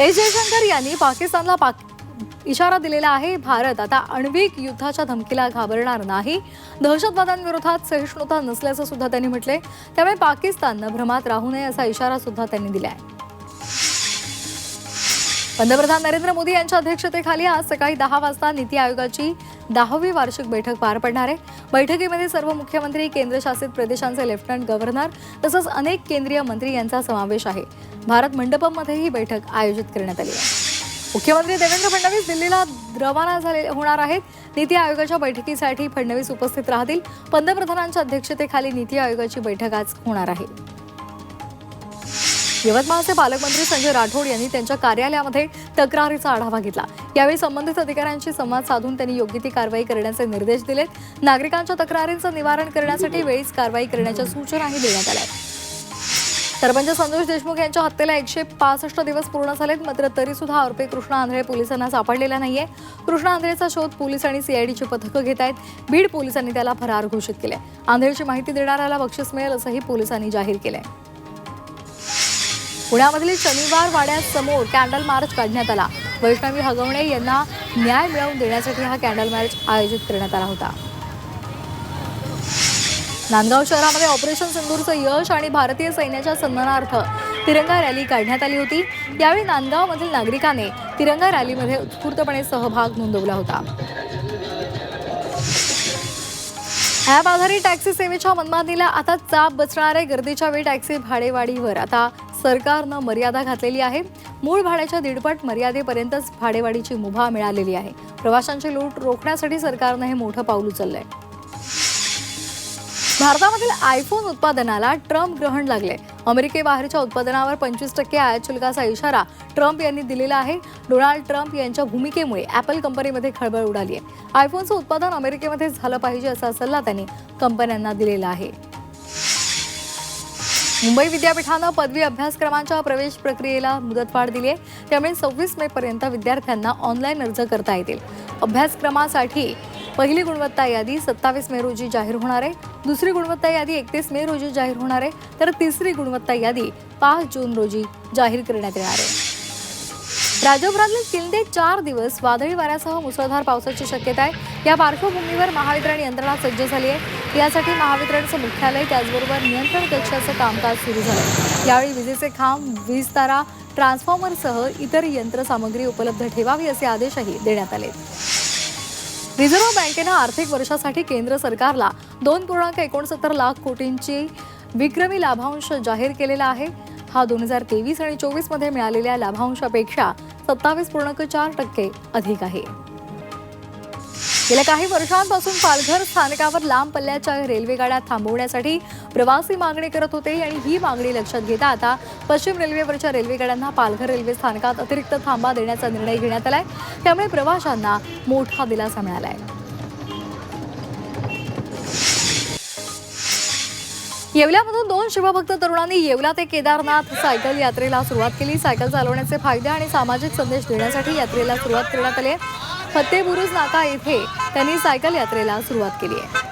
S Jaishankar यांनी पाकिस्तानला पाक इशारा दिलेला आहे भारत आता आण्विक युद्धाच्या धमकीला घाबरणार नाही. दहशतवादांविरोधात सहिष्णुता नसल्याचं सुद्धा त्यांनी म्हटले त्यामुळे पाकिस्ताननं भ्रमात राहू नये असा इशारा सुद्धा त्यांनी आहे पंतप्रधान नरेंद्र मोदी यांच्या अध्यक्षतेखाली आज सकाळी दहा वाजता नीती आयोगाची दहावी वार्षिक बैठक पार पडणार आहे. बैठकीमध्ये सर्व मुख्यमंत्री केंद्रशासित प्रदेशांचे लेफ्टनंट गव्हर्नर तसंच अनेक केंद्रीय मंत्री यांचा समावेश आहे. भारत मंडपममध्ये ही बैठक आयोजित करण्यात आली आहे. मुख्यमंत्री देवेंद्र फडणवीस दिल्लीला रवाना झाले होणार आहेत. नीती आयोगाच्या बैठकीसाठी फडणवीस उपस्थित राहतील. पंतप्रधानांच्या अध्यक्षतेखाली नीती आयोगाची बैठक आज होणार आहे. यवतमाळचे पालकमंत्री संजय राठोड यांनी त्यांच्या कार्यालयामध्ये तक्रारीचा आढावा घेतला. यावेळी संबंधित अधिकाऱ्यांशी संवाद साधून त्यांनी योग्य ती कारवाई करण्याचे निर्देश दिलेत. नागरिकांच्या तक्रारींचं निवारण करण्यासाठी वेळीच कारवाई करण्याच्या सूचनाही देण्यात आल्या आहेत. सरपंच संतोष देशमुख यांच्या हत्येला एकशे पासष्ट दिवस पूर्ण झालेत मात्र तरी सुद्धा आरोपी कृष्णा आंधळे पोलिसांना सापडलेला नाहीये. कृष्णा आंधळेचा शोध पोलीस आणि सीआयडीची पथकं घेत आहेत. बीड पोलिसांनी त्याला फरार घोषित केले आंधळेची माहिती देणाऱ्याला बक्षीस मिळेल असंही पोलिसांनी जाहीर केलंय. पुण्यामधील शनिवार वाड्यासमोर कॅन्डल मार्च काढण्यात आला. वैष्णवी हगवणे यांना न्याय मिळवून देण्यासाठी हा कॅन्डल मार्च आयोजित करण्यात आला होता. नांदगाव शहरामध्ये ऑपरेशन सिंदूरचं यश आणि भारतीय सैन्याच्या सन्मानार्थ तिरंगा रॅली काढण्यात आली होती. यावेळी नांदगावमधील नागरिकाने तिरंगा रॅलीमध्ये उत्स्फूर्तपणे सहभाग नोंदवला होता. ॲप आधारित टॅक्सी सेवेच्या मनमानीला आता चाप बसणार आहे. गर्दीच्या वेळी टॅक्सी भाडेवाढीवर. आता सरकारनं मर्यादा घातलेली आहे. मूळ भाड्याच्या दीडपट मर्यादेपर्यंतच भाडेवाढीची मुभा मिळालेली आहे. प्रवाशांची लूट रोखण्यासाठी सरकारनं हे मोठं पाऊल उचललंय. भारतामधील आयफोन उत्पादनाला ट्रम्प ग्रहण लागले. अमेरिकेबाहेरच्या उत्पादनावर पंचवीस टक्के आयात शुल्काचा इशारा ट्रम्प यांनी दिलेला आहे. डोनाल्ड ट्रम्प यांच्या भूमिकेमुळे ॲपल कंपनीमध्ये खळबळ उडाली आहे. आयफोनचं उत्पादन अमेरिकेमध्ये झालं पाहिजे असा सल्ला त्यांनी कंपन्यांना दिलेला आहे. मुंबई विद्यापीठानं पदवी अभ्यासक्रमांच्या प्रवेश प्रक्रियेला मुदतवाढ दिली आहे. त्यामुळे सव्वीस मे पर्यंत विद्यार्थ्यांना ऑनलाईन अर्ज करता येतील. अभ्यासक्रमासाठी पहिली गुणवत्ता यादी सत्तावीस मे रोजी जाहीर होणार आहे. दुसरी गुणवत्ता यादी एकतीस मे रोजी जाहीर होणार आहे. तर तिसरी गुणवत्ता यादी पाच जून रोजी जाहीर करण्यात येणार आहे. राज्यभरातले तीन ते चार दिवस वादळी वाऱ्यासह मुसळधार पावसाची शक्यता आहे. या पार्श्वभूमीवर महावितरण यंत्रणा सज्ज झाली आहे. यासाठी महावितरणचं मुख्यालय त्याचबरोबर नियंत्रण कक्षाचं कामकाज सुरू झालं. यावेळी विजेचे खांब वीज तारा ट्रान्सफॉर्मरसह इतर यंत्रसामग्री उपलब्ध ठेवावी असे आदेशही देण्यात आले. रिझर्व्ह बँकेनं आर्थिक वर्षासाठी केंद्र सरकारला दोन पूर्णांक एकोणसत्तर लाख कोटींची विक्रमी लाभांश जाहीर केलेला आहे. हा दोन हजार तेवीस आणि चोवीसमध्ये मिळालेल्या लाभांशापेक्षा सत्तावीस पूर्णांक चार टक्के अधिक आहे. गेल्या काही वर्षांपासून पालघर स्थानकावर लांब पल्ल्याच्या रेल्वेगाड्या थांबवण्यासाठी प्रवासी मागणी करत होते आणि ही मागणी लक्षात घेता आता पश्चिम रेल्वेवरच्या रेल्वेगाड्यांना पालघर रेल्वे स्थानकात अतिरिक्त थांबा देण्याचा निर्णय घेण्यात आलाय. त्यामुळे प्रवाशांना मोठा दिलासा मिळालाय. येवल्यामधून दोन शिवभक्त तरुणांनी येवला ते केदारनाथ सायकल यात्रेला सुरुवात केली. सायकल चालवण्याचे फायदे आणि सामाजिक संदेश देण्यासाठी यात्रेला सुरुवात करण्यात आली आहे. फते बुरुज नाका येथे त्यांनी सायकल यात्रेला सुरुवात केली आहे.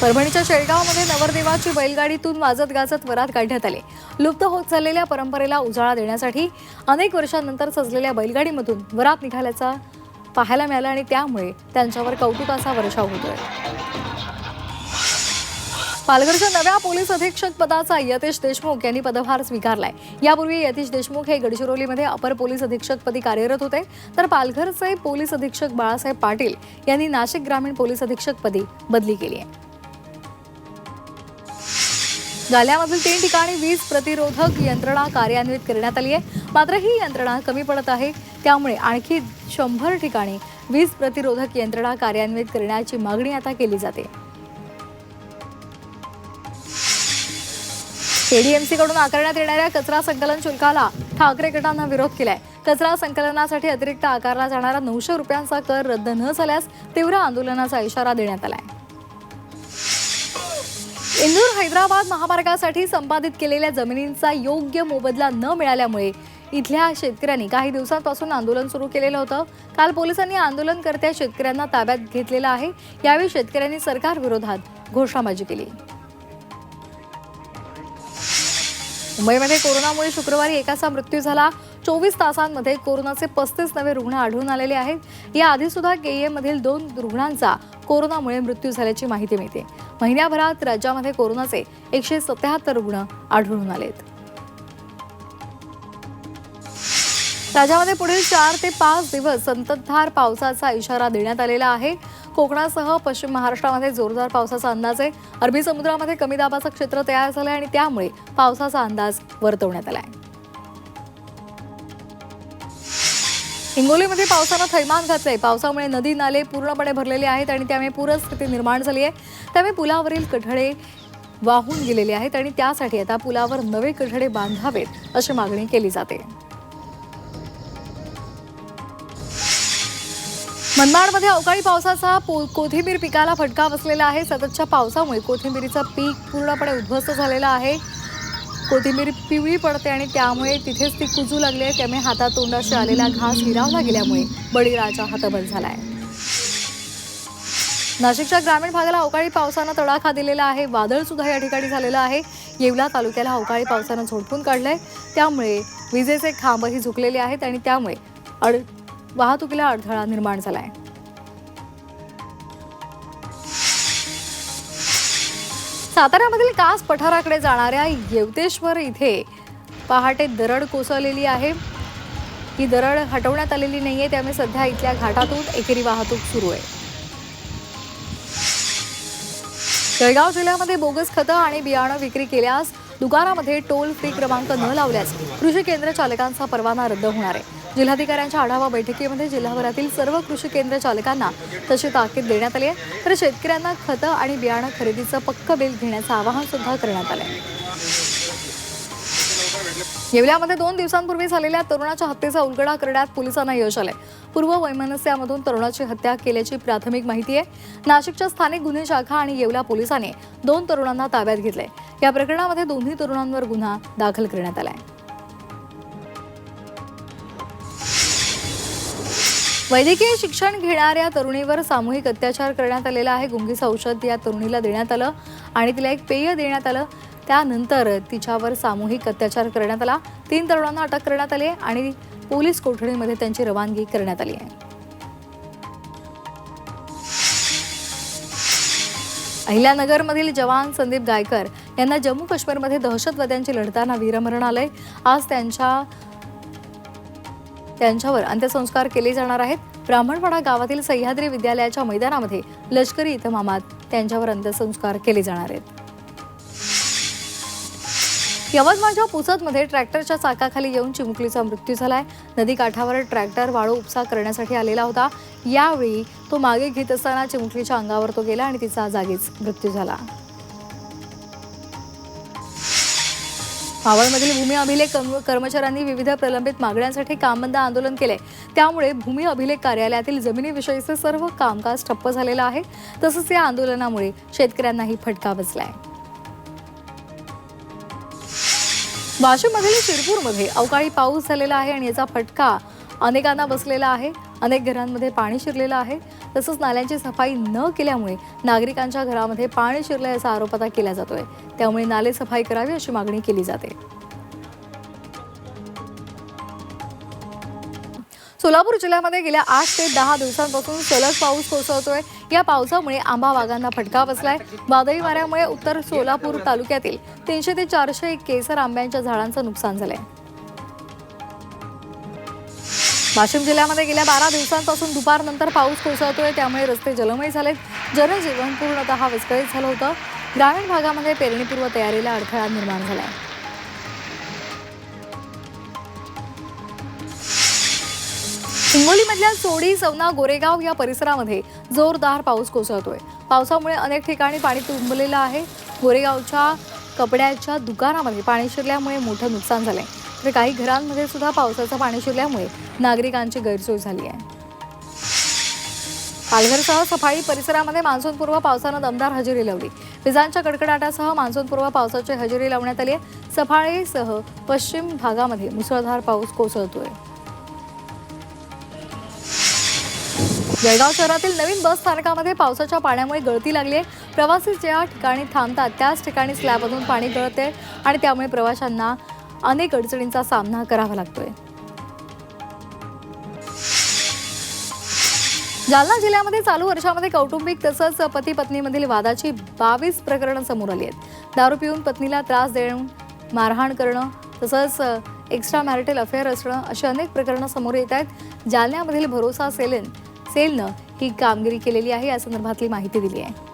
परभणीच्या शेळगावमध्ये नवरदेवाची बैलगाडीतून वाजत गाजत वरात काढण्यात आली. लुप्त होत चाललेल्या परंपरेला उजाळा देण्यासाठी अनेक वर्षांनंतर सजलेल्या बैलगाडीमधून वरात निघाल्याचा पाहायला मिळाला आणि त्यामुळे त्यांच्यावर कौतुकाचा वर्षाव होतोय. पालघरच्या नव्या पोलीस अधीक्षक पदाचा यतीश देशमुख यांनी पदभार स्वीकारलाय. यापूर्वी यतीश देशमुख हे गडचिरोलीमध्ये अपर पोलीस अधीक्षकपदी कार्यरत होते. तर पालघरचे पोलीस अधीक्षक बाळासाहेब पाटील यांनी नाशिक ग्रामीण पोलीस अधीक्षकपदी बदली केली आहे. जालन्यामधील तीन ठिकाणी वीज प्रतिरोधक यंत्रणा कार्यान्वित करण्यात आली आहे. मात्र ही यंत्रणा कमी पडत आहे. त्यामुळे आणखी शंभर ठिकाणी वीज प्रतिरोधक यंत्रणा कार्यान्वित करण्याची मागणी आता केली जाते. केडीएमसी कडून आकारण्यात येणाऱ्या कचरा संकलन शुल्काला ठाकरे गटानं विरोध केलाय. कचरा संकलनासाठी अतिरिक्त आकारला जाणारा नऊशे रुपयांचा कर रद्द न झाल्यास तीव्र आंदोलनाचा इशारा देण्यात आलाय. इंदूर हैदराबाद महामार्गासाठी संपादित केलेल्या जमिनींचा योग्य मोबदला न मिळाल्यामुळे इथल्या शेतकऱ्यांनी काही दिवसांपासून आंदोलन सुरू केलेलं होतं. काल पोलिसांनी आंदोलनकर्त्या शेतकऱ्यांना ताब्यात घेतलेलं आहे. यावेळी शेतकऱ्यांनी सरकार विरोधात घोषणाबाजी केली. मुंबईमध्ये कोरोनामुळे शुक्रवारी एकाचा मृत्यू झाला. चोवीस तासांमध्ये कोरोनाचे पस्तीस नवे रुग्ण आढळून आलेले आहेत. याआधी सुद्धा केईएमधील दोन रुग्णांचा कोरोनामुळे मृत्यू झाल्याची माहिती मिळते. महिन्याभरात राज्यामध्ये कोरोनाचे एकशे सत्याहत्तर रुग्ण आढळून आलेत राज्यामध्ये पुढील चार ते पाच दिवस संततधार पावसाचा इशारा देण्यात आलेला आहे. कोकणासह पश्चिम महाराष्ट्रामध्ये जोरदार पावसाचा अंदाज आहे. अरबी समुद्रामध्ये कमी दाबाचं क्षेत्र तयार झालं आहे आणि त्यामुळे पावसाचा अंदाज वर्तवण्यात आला आहे हिंगोलीमध्ये पावसानं थैमान घातलंय. पावसामुळे नदी नाले पूर्णपणे भरलेले आहेत आणि त्यामुळे पूरस्थिती निर्माण झाली आहे. त्यामुळे पुलावरील कठडे वाहून गेलेले आहेत आणि त्यासाठी आता पुलावर नवे कठडे बांधावेत अशी मागणी केली जाते. मनमाडमध्ये अवकाळी पावसाचा पो- कोथिंबीर पिकाला फटका बसलेला आहे. सततच्या पावसामुळे कोथिंबीरीचं पीक पूर्णपणे उद्ध्वस्त झालेलं आहे. कोथिंबीर पिवळी पडते आणि त्यामुळे तिथेच ती कुजू लागली आहे. त्यामुळे हातातोंडाशी आलेला घास हिरावला गेल्यामुळे बळीराजा हतबल झाला आहे नाशिकच्या ग्रामीण भागाला अवकाळी पावसानं तडाखा दिलेला आहे. वादळ सुद्धा या ठिकाणी झालेलं आहे. येवला तालुक्याला अवकाळी पावसानं झोडपून काढलंय. त्यामुळे विजेचे खांबही झुकलेले आहेत आणि त्यामुळे अड वाहतुकीला अडथळा निर्माण झालाय. साताऱ्यामधील कास पठाराकडे जाणाऱ्या येवतेश्वर इथे पहाटे दरड कोसळलेली आहे. ही दरड हटवण्यात आलेली नाहीये त्यामुळे सध्या इथल्या घाटातून एकेरी वाहतूक सुरू आहे. जळगाव जिल्ह्यामध्ये बोगस खतं आणि बियाणं विक्री केल्यास दुकानामध्ये टोल फ्री क्रमांक न लावल्यास कृषी केंद्र चालकांचा परवाना रद्द होणार आहे. जिल्हाधिकाऱ्यांच्या आढावा बैठकीमध्ये जिल्हाभरातील सर्व कृषी केंद्र चालकांना तशी ताकीद देण्यात आली आहे. तर शेतकऱ्यांना खतं आणि बियाणं खरेदीचं पक्क बिल घेण्याचं आवाहन सुद्धा करण्यात आलं आहे येवल्यामध्ये दोन दिवसांपूर्वी झालेल्या तरुणाच्या हत्येचा उलगडा करण्यात पोलिसांना यश आलंय. पूर्व वैमनस्यामधून तरुणाची हत्या केल्याची प्राथमिक माहिती आहे. नाशिकच्या स्थानिक गुन्हे शाखा आणि येवला पोलिसांनी दोन तरुणांना ताब्यात घेतले या प्रकरणामध्ये दोन्ही तरुणांवर गुन्हा दाखल करण्यात आलाय. वैद्यकीय शिक्षण घेणाऱ्या तरुणीवर सामूहिक अत्याचार करण्यात आलेला आहे. गुंगीस औषध या तरुणीला देण्यात आलं आणि तिला एक पेय देण्यात आलं. त्यानंतर तिच्यावर सामूहिक अत्याचार करण्यात आला. तीन तरुणांना अटक करण्यात आली आणि पोलीस कोठडीमध्ये त्यांची रवानगी करण्यात आली आहे. अहिल्यानगरमधील जवान संदीप गायकर यांना जम्मू काश्मीरमध्ये दहशतवाद्यांची लढताना वीरमरण आलंय. आज त्यांच्या त्यांच्यावर अंत्यसंस्कार केले जाणार आहेत. ब्राह्मणवाडा गावातील सह्याद्री विद्यालयाच्या मैदानामध्ये लष्करी इतमामात त्यांच्यावर अंत्यसंस्कार केले जाणार आहेत. यवतमाळच्या पुसदमध्ये ट्रॅक्टरच्या चाकाखाली येऊन चिमुकलीचा मृत्यू झालाय. नदीकाठावर ट्रॅक्टर वाळू उपसा करण्यासाठी आलेला होता. यावेळी तो मागे घेत असताना चिमुकलीच्या अंगावर तो गेला आणि तिचा जागीच मृत्यू झाला. मावळमधील भूमी अभिलेख कर्मचाऱ्यांनी विविध प्रलंबित मागण्यांसाठी कामबंद आंदोलन केले त्यामुळे भूमी अभिलेख कार्यालयातील जमिनीविषयीचे सर्व कामकाज ठप्प झालेलं आहे. तसंच या आंदोलनामुळे शेतकऱ्यांनाही फटका बसलाय. वाशिममधील शिरपूरमध्ये अवकाळी पाऊस झालेला आहे आणि याचा फटका अनेकांना बसलेला आहे. अनेक घरांमध्ये पाणी शिरलेलं आहे. तसंच नाल्यांची सफाई न केल्यामुळे नागरिकांच्या घरामध्ये पाणी शिरलं याचा आरोप आता केला जातोय. त्यामुळे नाले सफाई करावी अशी मागणी केली जाते. सोलापूर जिल्ह्यामध्ये गेल्या आठ ते दहा दिवसांपासून सलग पाऊस कोसळतोय. या पावसामुळे आंबा बागांना फटका बसलाय. वादळी वाऱ्यामुळे उत्तर सोलापूर तालुक्यातील तीनशे ते चारशे केसर आंब्यांच्या झाडांचं नुकसान झालंय. वाशिम जिल्ह्यामध्ये गेल्या बारा दिवसांपासून दुपारनंतर पाऊस कोसळतोय त्यामुळे रस्ते जलमय झालेत. जनजीवन पूर्णतः विस्कळीत झालं होतं. ग्रामीण भागामध्ये पेरणीपूर्व तयारीला अडथळा निर्माण झालाय. हिंगोलीमधल्या सोडी सवना गोरेगाव या परिसरामध्ये जोरदार पाऊस कोसळतोय. पावसामुळे अनेक ठिकाणी पाणी तुंबलेलं आहे. गोरेगावच्या कपड्याच्या दुकानामध्ये पाणी शिरल्यामुळे मोठं नुकसान झालंय. तर काही घरांमध्ये सुद्धा पावसाचं पाणी शिरल्यामुळे नागरिकांची गैरसोय झाली आहे. पालघरसह सफाळी परिसरामध्ये मान्सूनपूर्व पावसानं दमदार हजेरी लावली. विजांच्या कडकडाटासह मान्सूनपूर्व पावसाची हजेरी लावण्यात आली आहे. पश्चिम भागामध्ये मुसळधार पाऊस कोसळतोय. जळगाव शहरातील नवीन बस स्थानकामध्ये पावसाच्या पाण्यामुळे गळती लागली आहे. प्रवासी ज्या ठिकाणी थांबतात त्याच ठिकाणी स्लॅबमधून पाणी गळते आणि त्यामुळे प्रवाशांना अनेक अडचणींचा सामना करावा लागतोय. जालना जिल्ह्यामध्ये चालू वर्षामध्ये कौटुंबिक तसंच पती पत्नीमधील वादाची बावीस प्रकरणं समोर आली आहेत. दारू पिऊन पत्नीला त्रास देणं मारहाण करणं तसंच एक्स्ट्रा मॅरिटल अफेअर असणं अशी अनेक प्रकरणं समोर येत आहेत. जालन्यामधील भरोसा सेलन सेलनं ही कामगिरी केलेली आहे या संदर्भातली माहिती दिली आहे.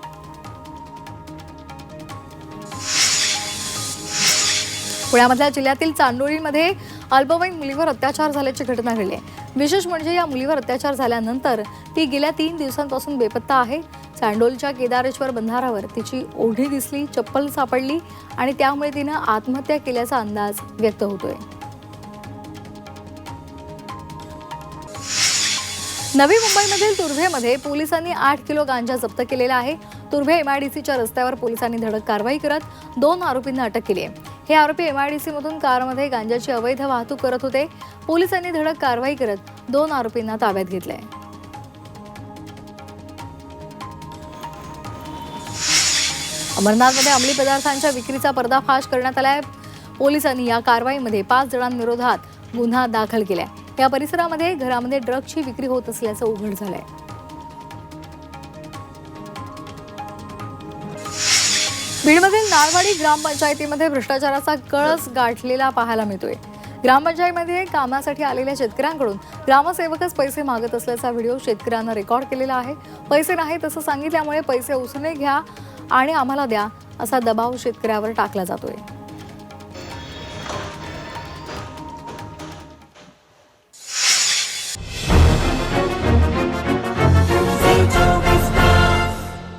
पुण्यामधल्या जिल्ह्यातील चांदोळीमध्ये अल्पवयीन मुलीवर अत्याचार झाल्याची घटना घडली आहे. विशेष म्हणजे या मुलीवर अत्याचार झाल्यानंतर ती गेल्या तीन दिवसांपासून बेपत्ता आहे. चांडोलच्या केदारेश्वर बंधारावर तिची ओढी दिसली चप्पल सापडली आणि त्यामुळे तिनं आत्महत्या केल्याचा अंदाज व्यक्त होतोय. नवी मुंबईमधील तुर्भेमध्ये पोलिसांनी आठ किलो गांजा जप्त केलेला आहे. तुर्भे एमआयडीसीच्या रस्त्यावर पोलिसांनी धडक कारवाई करत दोन आरोपींना अटक केली आहे. हे आरोपी एमआयडीसी मधून कारमध्ये गांजाची अवैध वाहतूक करत होते. पोलिसांनी धडक कारवाई करत दोन आरोपींना ताब्यात घेतलंय. अमरनाथमध्ये अंमली पदार्थांच्या विक्रीचा पर्दाफाश करण्यात आलाय. पोलिसांनी या कारवाईमध्ये पाच जणांविरोधात गुन्हा दाखल केलाय. या परिसरामध्ये घरामध्ये ड्रग्सची विक्री होत असल्याचं उघड झालंय. बीडमधील नाळवाडी ग्रामपंचायतीमध्ये भ्रष्टाचाराचा कळस गाठलेला पाहायला मिळतोय. ग्रामपंचायतीमध्ये कामासाठी आलेल्या शेतकऱ्यांकडून ग्रामसेवकच पैसे मागत असल्याचा व्हिडिओ शेतकऱ्यांना रेकॉर्ड केलेला आहे. पैसे नाहीत असं सांगितल्यामुळे पैसे उसने घ्या आणि आम्हाला द्या असा दबाव शेतकऱ्यावर टाकला जातोय.